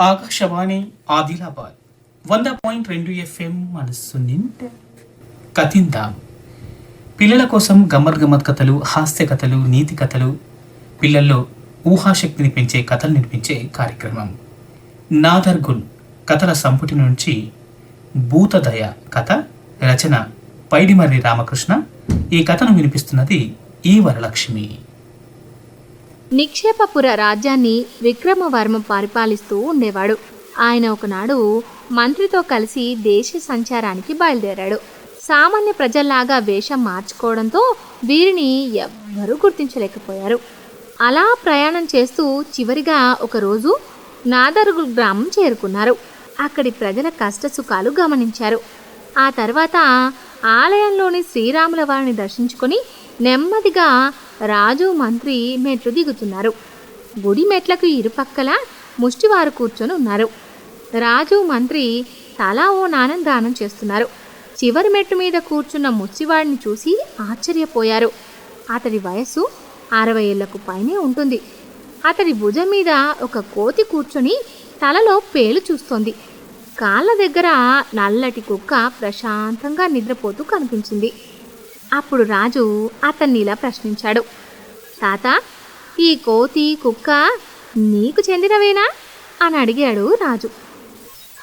ఆకాశవాణి ఆదిలాబాద్ వంద పాయింట్ రెండు ఎఫ్ఎం మనస్సు నింట కథిందాం. పిల్లల కోసం గమర్ గమ్మత్ కథలు హాస్య కథలు నీతి కథలు పిల్లల్లో ఊహాశక్తిని పెంచే కథలు నిర్మించే కార్యక్రమం. నాదర్గున్ కథల సంపుటి నుంచి భూతదయ కథ రచన పైడిమర్రి రామకృష్ణ. ఈ కథను వినిపిస్తున్నది ఈ వరలక్ష్మి. నిక్షేపపుర రాజ్యాన్ని విక్రమవర్మ పరిపాలిస్తూ ఉండేవాడు. ఆయన ఒకనాడు మంత్రితో కలిసి దేశ సంచారానికి బయలుదేరాడు. సామాన్య ప్రజల్లాగా వేషం మార్చుకోవడంతో వీరిని ఎవ్వరూ గుర్తించలేకపోయారు. అలా ప్రయాణం చేస్తూ చివరిగా ఒకరోజు నాదరుగు గ్రామం చేరుకున్నారు. అక్కడి ప్రజల కష్టసుఖాలు గమనించారు. ఆ తర్వాత ఆలయంలోని శ్రీరాముల వారిని దర్శించుకొని నెమ్మదిగా రాజు మంత్రి మెట్లు దిగుతున్నారు. గుడి మెట్లకు ఇరుపక్కల ముష్టివారు కూర్చొని ఉన్నారు. రాజు మంత్రి తలా ఓ నానం దానం చేస్తున్నారు. చివరి మెట్టు మీద కూర్చున్న ముష్టివాడిని చూసి ఆశ్చర్యపోయారు. అతడి వయస్సు అరవై ఏళ్ళకు పైనే ఉంటుంది. అతడి భుజం మీద ఒక కోతి కూర్చొని తలలో పేలు చూస్తోంది. కాళ్ళ దగ్గర నల్లటి కుక్క ప్రశాంతంగా నిద్రపోతూ కనిపించింది. అప్పుడు రాజు అతన్ని ఇలా ప్రశ్నించాడు. తాత ఈ కోతి కుక్క నీకు చెందినవేనా? అని అడిగాడు రాజు.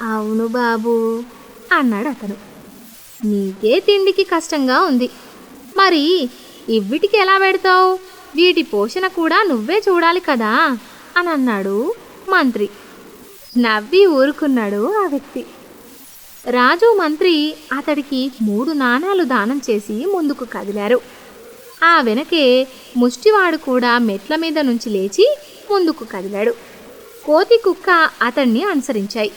అవును బాబు అన్నాడు అతను. నీకే తిండికి కష్టంగా ఉంది. మరి ఇవిటికి ఎలా పెడతావు? వీటి పోషణ కూడా నువ్వే చూడాలి కదా అని అన్నాడు మంత్రి. నవ్వి ఊరుకున్నాడు ఆ వ్యక్తి. రాజు మంత్రి అతడికి మూడు నాణాలు దానం చేసి ముందుకు కదిలారు. ఆ వెనకే ముష్టివాడు కూడా మెట్ల మీద నుంచి లేచి ముందుకు కదిలాడు. కోతి కుక్క అతన్ని అనుసరించాయి.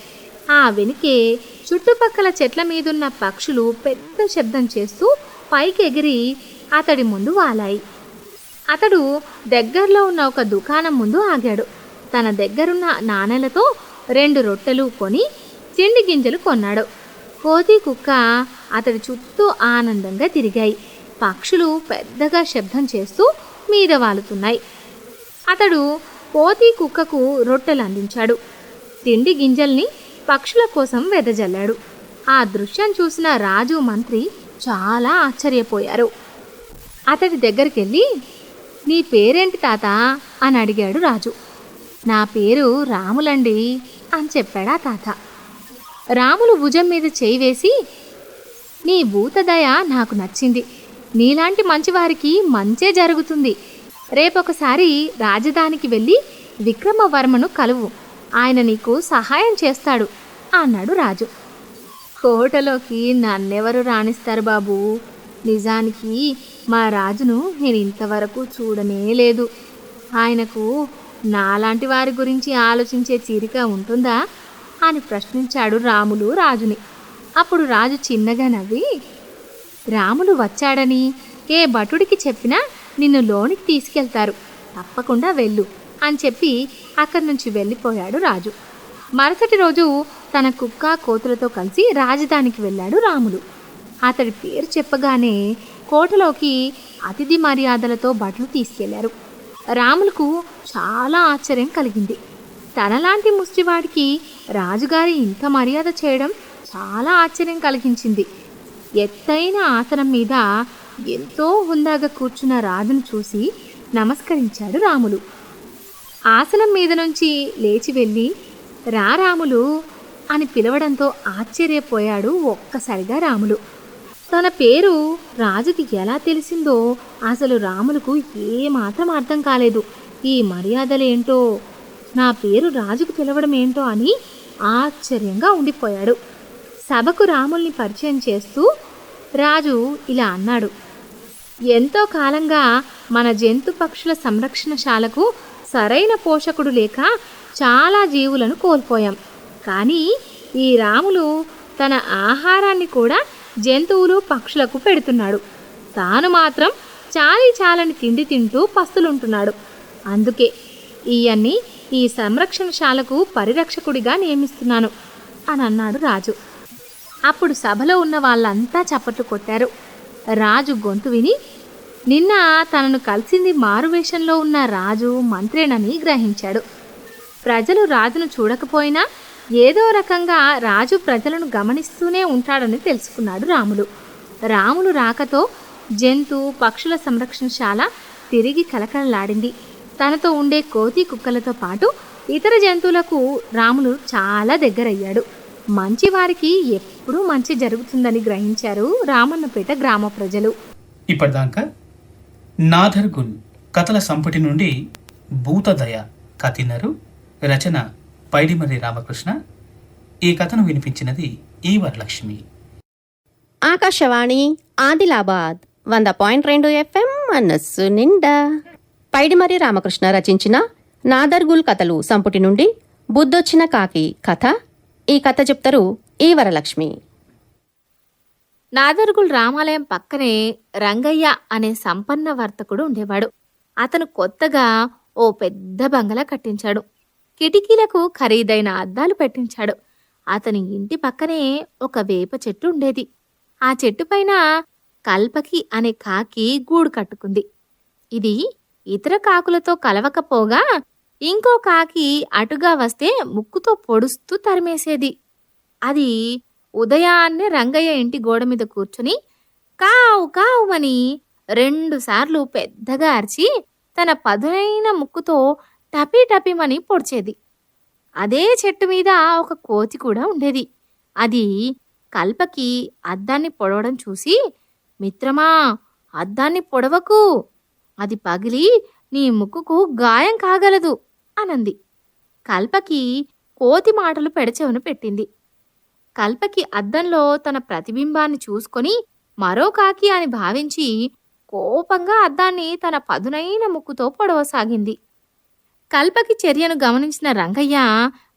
ఆ వెనుకే చుట్టుపక్కల చెట్ల మీదున్న పక్షులు పెద్ద శబ్దం చేస్తూ పైకి ఎగిరి అతడి ముందు వాలాయి. అతడు దగ్గరలో ఉన్న ఒక దుకాణం ముందు ఆగాడు. తన దగ్గరున్న నాణెలతో రెండు రొట్టెలు కొని తిండి గింజలు కొన్నాడు. కోతి కుక్క అతడి చుట్టూ ఆనందంగా తిరిగాయి. పక్షులు పెద్దగా శబ్దం చేస్తూ మీద వాలుతున్నాయి. అతడు కోతి కుక్కకు రొట్టెలు అందించాడు. తిండి గింజల్ని పక్షుల కోసం వెదజల్లాడు. ఆ దృశ్యం చూసిన రాజు మంత్రి చాలా ఆశ్చర్యపోయారు. అతడి దగ్గరికి వెళ్ళి నీ పేరేంటి తాత అని అడిగాడు రాజు. నా పేరు రాములండి అని చెప్పాడా తాత. రాములు భుజం మీద చేయి వేసి నీ భూతదయ నాకు నచ్చింది. నీలాంటి మంచివారికి మంచే జరుగుతుంది. రేపొకసారి రాజధానికి వెళ్ళి విక్రమవర్మను కలువు. ఆయన నీకు సహాయం చేస్తాడు అన్నాడు రాజు. కోటలోకి నన్నెవరు రాణిస్తారు బాబు? నిజానికి మా రాజును నేను ఇంతవరకు చూడనే లేదు. ఆయనకు నాలాంటి వారి గురించి ఆలోచించే చీరిక ఉంటుందా? అని ప్రశ్నించాడు రాములు రాజుని. అప్పుడు రాజు చిన్నగా నవ్వి రాములు వచ్చాడని ఏ భటుడికి చెప్పినా నిన్ను లోనికి తీసుకెళ్తారు. తప్పకుండా వెళ్ళు అని చెప్పి అక్కడి నుంచి వెళ్ళిపోయాడు రాజు. మరుసటి రోజు తన కుక్క కోతులతో కలిసి రాజధానికి వెళ్ళాడు రాములు అతడి పేరు చెప్పగానే కోటలోకి అతిథి మర్యాదలతో బట్టలు తీసుకెళ్ళారు. రాములకు చాలా ఆశ్చర్యం కలిగింది. తనలాంటి ముష్టివాడికి రాజుగారి ఇంత మర్యాద చేయడం చాలా ఆశ్చర్యం కలిగించింది. ఎత్తైన ఆసనం మీద ఎంతో హుందాగా కూర్చున్న రాజును చూసి నమస్కరించాడు రాములు. ఆసనం మీద నుంచి లేచి వెళ్ళి రా రాములు అని పిలవడంతో ఆశ్చర్యపోయాడు ఒక్కసారిగా రాములు. తన పేరు రాజుకి ఎలా తెలిసిందో అసలు రాములకు ఏమాత్రం అర్థం కాలేదు. ఈ మర్యాదలేంటో నా పేరు రాజుకు పిలవడం ఏంటో అని ఆశ్చర్యంగా ఉండిపోయాడు. సభకు రాముల్ని పరిచయం చేస్తూ రాజు ఇలా అన్నాడు. ఎంతో కాలంగా మన జంతు పక్షుల సంరక్షణశాలకు సరైన పోషకుడు లేక చాలా జీవులను కోల్పోయాం. కానీ ఈ రాములు తన ఆహారాన్ని కూడా జంతువులు పక్షులకు పెడుతున్నాడు. తాను మాత్రం చాలీ చాలని తిండి తింటూ పస్తులుంటున్నాడు. అందుకే ఈయన్ని ఈ సంరక్షణశాలకు పరిరక్షకుడిగా నియమిస్తున్నాను అని అన్నాడు రాజు. అప్పుడు సభలో ఉన్న వాళ్ళంతా చప్పట్లు కొట్టారు. రాజు గొంతు విని నిన్న తనను కలిసింది మారువేషంలో ఉన్న రాజు మంత్రేనని గ్రహించాడు. ప్రజలు రాజును చూడకపోయినా ఏదో రకంగా రాజు ప్రజలను గమనిస్తూనే ఉంటాడని తెలుసుకున్నాడు రాములు. రాములు రాకతో జంతు పక్షుల సంరక్షణశాల తిరిగి కలకలలాడింది. తనతో ఉండే కోతి కుక్కలతో పాటు ఇతర జంతువులకు రాములు చాలా దగ్గరయ్యాడు. మంచివారికి ఎప్పుడు ఎప్పుడూ మంచి జరుగుతుందని గ్రహించారు రామన్నపేట గ్రామ ప్రజలు. ఇప్పటిదాకా నాథర్గుల్ కథల సంపుటి నుండి భూతదయ కథినరు రచన పైడిమర్రి రామకృష్ణ. ఈ కథను వినిపించినది ఈ వరలక్ష్మి. ఆకాశవాణి ఆదిలాబాద్ వంద పాయింట్ రెండు ఎఫ్ఎం మనస్సు నిండా. పైడిమరి రామకృష్ణ రచించిన నాదర్గుల్ కథలు సంపుటి నుండి బుద్ధొచ్చిన కాకి కథ. ఈ కథ చెప్తారు ఈ వరలక్ష్మి. నాదర్గుల్ రామాలయం పక్కనే రంగయ్య అనే సంపన్న వర్తకుడు ఉండేవాడు. అతను కొత్తగా ఓ పెద్ద బంగళా కట్టించాడు. కిటికీలకు ఖరీదైన అద్దాలు పెట్టించాడు. అతని ఇంటి పక్కనే ఒక వేప చెట్టు ఉండేది. ఆ చెట్టు పైన కల్పకి అనే కాకి గూడు కట్టుకుంది. ఇది ఇతర కాకులతో కలవకపోగా ఇంకో కాకి అటుగా వస్తే ముక్కుతో పొడుస్తూ తరిమేసేది. అది ఉదయాన్నే రంగయ్య ఇంటి గోడ మీద కూర్చుని కావు కావుమని రెండుసార్లు పెద్దగా అరిచి తన పదునైన ముక్కుతో టపీ టపీమని పొడిచేది. అదే చెట్టు మీద ఒక కోతి కూడా ఉండేది. అది కల్పకి అద్దాన్ని పొడవడం చూసి మిత్రమా అద్దాన్ని పొడవకు. అది పగిలి నీ ముక్కుకు గాయం కాగలదు అనంది. కల్పకి కోతి మాటలు పెడచెవును పెట్టింది. కల్పకి అద్దంలో తన ప్రతిబింబాన్ని చూసుకొని మరో కాకి అని భావించి కోపంగా అద్దాన్ని తన పదునైన ముక్కుతో పొడవసాగింది. కల్పకి చర్యను గమనించిన రంగయ్య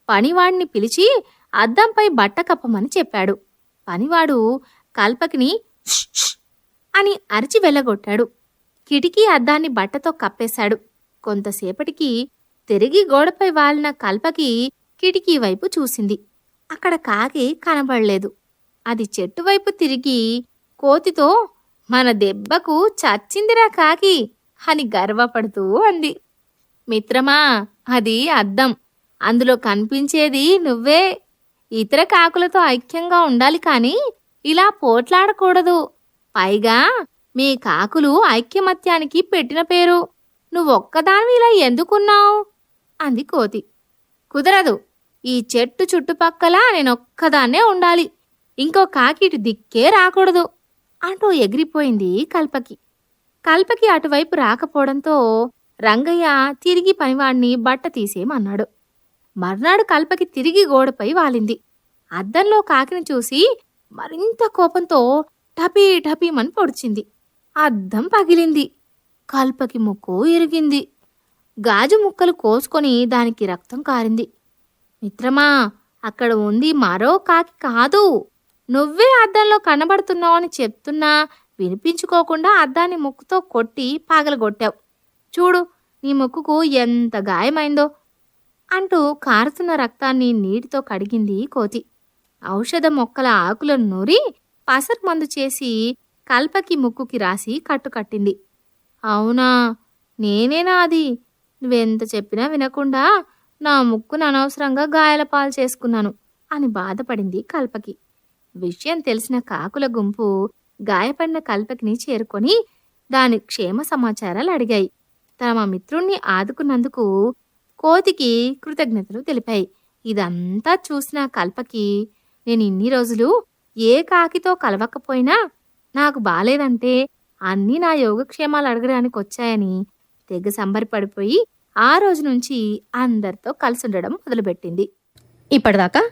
పనివాడిని పిలిచి అద్దంపై బట్ట కప్పమని చెప్పాడు. పనివాడు కల్పకిని అని అరిచి వెళ్ళగొట్టాడు. కిటికీ అద్దాన్ని బట్టతో కప్పేశాడు. కొంతసేపటికి తిరిగి గోడపై వాలిన కల్పకి కిటికీ వైపు చూసింది. అక్కడ కాకి కనబడలేదు. అది చెట్టు వైపు తిరిగి కోతితో మన దెబ్బకు చచ్చిందిరా కాకి అని గర్వపడుతూ అంది. మిత్రమా అది అద్దం. అందులో కనిపించేది నువ్వే. ఇతర కాకులతో ఐక్యంగా ఉండాలి కానీ ఇలా పోట్లాడకూడదు. పైగా మీ కాకులు ఐక్యమత్యానికి పెట్టిన పేరు. నువ్వొక్కదానివి ఇలా ఎందుకున్నావు? అంది కోతి. కుదరదు. ఈ చెట్టు చుట్టుపక్కల నేనొక్కదాన్నే ఉండాలి. ఇంకో కాకి ఇటు దిక్కే రాకూడదు అంటూ ఎగిరిపోయింది కల్పకి. కల్పకి అటువైపు రాకపోవడంతో రంగయ్య తిరిగి పనివాడిని బట్ట తీసేయమన్నాడు. మర్నాడు కల్పకి తిరిగి గోడపై వాలింది. అద్దంలో కాకిని చూసి మరింత కోపంతో టపీ టపీమని పొడిచింది. అద్దం పగిలింది. కల్పకి ముక్కు ఇరిగింది. గాజు ముక్కలు కోసుకొని దానికి రక్తం కారింది. మిత్రమా అక్కడ ఉంది మరో కాకి కాదు. నువ్వే అద్దంలో కనబడుతున్నావు అని చెప్తున్నా వినిపించుకోకుండా అద్దాన్ని ముక్కుతో కొట్టి పాగలగొట్టావు. చూడు నీ ముక్కుకు ఎంత గాయమైందో అంటూ కారుతున్న రక్తాన్ని నీటితో కడిగింది కోతి. ఔషధ మొక్కల ఆకులను నూరి పసరు మందు చేసి కల్పకి ముక్కుకి రాసి కట్టుకట్టింది. అవునా నేనేనా అది? నువ్వెంత చెప్పినా వినకుండా నా ముక్కును అనవసరంగా గాయాల పాలు చేసుకున్నాను అని బాధపడింది కల్పకి. విషయం తెలిసిన కాకుల గుంపు గాయపడిన కల్పకిని చేరుకొని దాని క్షేమ సమాచారాలు అడిగాయి. తమ మిత్రుణ్ణి ఆదుకున్నందుకు కోతికి కృతజ్ఞతలు తెలిపాయి. ఇదంతా చూసిన కల్పకి నేను ఇన్ని రోజులు ఏ కాకితో కలవకపోయినా నాకు బాలేదంటే అన్నీ నా యోగక్షేమాలు అడగడానికి వచ్చాయని తెగ సంబరపడిపోయి ఆ రోజు నుంచి అందరితో కలిసి ఉండడం మొదలుపెట్టింది. ఇప్పటిదాకా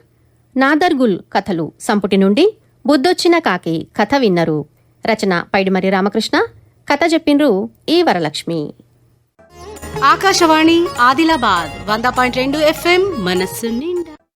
నాదర్గుల్ కథలు సంపుటి నుండి బుద్ధొచ్చిన కాకి కథ విన్నరు. రచన పైడిమరి రామకృష్ణ కథ చెప్పిండ్రు ఈ వరలక్ష్మి. ఆకాశవాణి ఆదిలాబాద్ వంద పాయింట్ రెండు ఎఫ్ఎం మనస్సు నిండా.